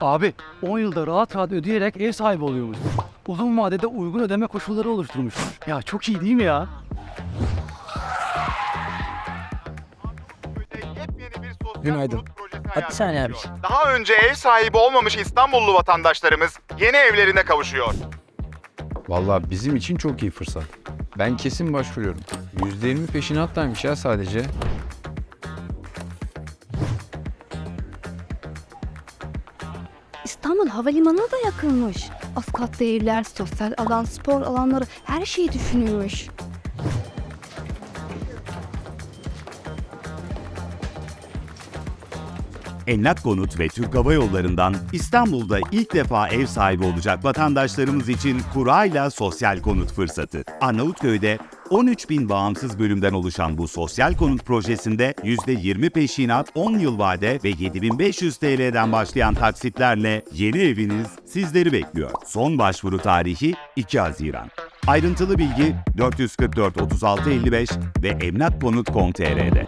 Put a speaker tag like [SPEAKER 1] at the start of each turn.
[SPEAKER 1] Abi 10 yılda rahat rahat ödeyerek ev sahibi oluyormuş. Uzun vadede uygun ödeme koşulları oluşturmuşlar. Ya çok iyi değil mi ya?
[SPEAKER 2] Günaydın. Hadi saniye abi.
[SPEAKER 3] Daha önce ev sahibi olmamış İstanbullu vatandaşlarımız yeni evlerine kavuşuyor.
[SPEAKER 4] Vallahi bizim için çok iyi fırsat. Ben kesin başvuruyorum. %20 peşinattaymış ya sadece.
[SPEAKER 5] İstanbul Havalimanı'na da yakınmış. Az katlı evler, sosyal alan, spor alanları her şeyi düşünülmüş.
[SPEAKER 6] Emlak Konut ve Türk Hava Yolları'ndan İstanbul'da ilk defa ev sahibi olacak vatandaşlarımız için kurayla sosyal konut fırsatı. Arnavutköy'de 13 bin bağımsız bölümden oluşan bu sosyal konut projesinde %20 peşinat, 10 yıl vade ve 7500 TL'den başlayan taksitlerle yeni eviniz sizleri bekliyor. Son başvuru tarihi 2 Haziran. Ayrıntılı bilgi 444 36 55 ve emlakkonut.com.tr'de.